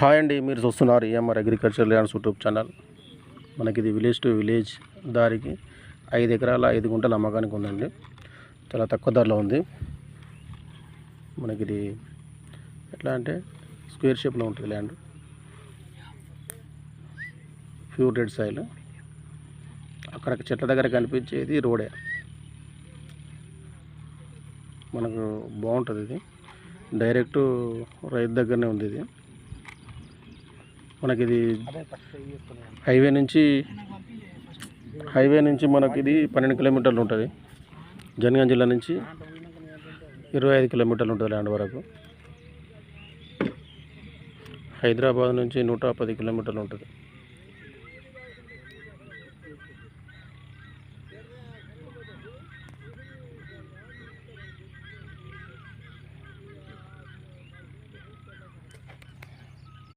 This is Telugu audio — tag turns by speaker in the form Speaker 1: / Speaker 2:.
Speaker 1: హాయ్ అండి మీరు చూస్తున్నారు E M R agriculture lands YouTube channel. మనకి ఇది విలేజ్ టు విలేజ్ దారికి ఐదు ఎకరాల ఐదు గుంటల అమ్మకానికి ఉందండి. చాలా తక్కువ ధరలో ఉంది. మనకి ఇది ఎట్లా అంటే స్క్వేర్ షేప్లో ఉంటుంది ల్యాండ్. Pure red soil. అక్కడ చెట్ల దగ్గర కనిపించేది రోడే. మనకు బాగుంటుంది ఇది. డైరెక్ట్ రైతు దగ్గరనే ఉంది ఇది. మనకి ఇది హైవే నుంచి హైవే నుంచి మనకి ఇది పన్నెండు కిలోమీటర్లు ఉంటుంది. జనగాం జిల్లా నుంచి ఇరవై ఐదు కిలోమీటర్లు ఉంటుంది ల్యాండ్ వరకు. హైదరాబాద్ నుంచి నూట పది కిలోమీటర్లు ఉంటుంది.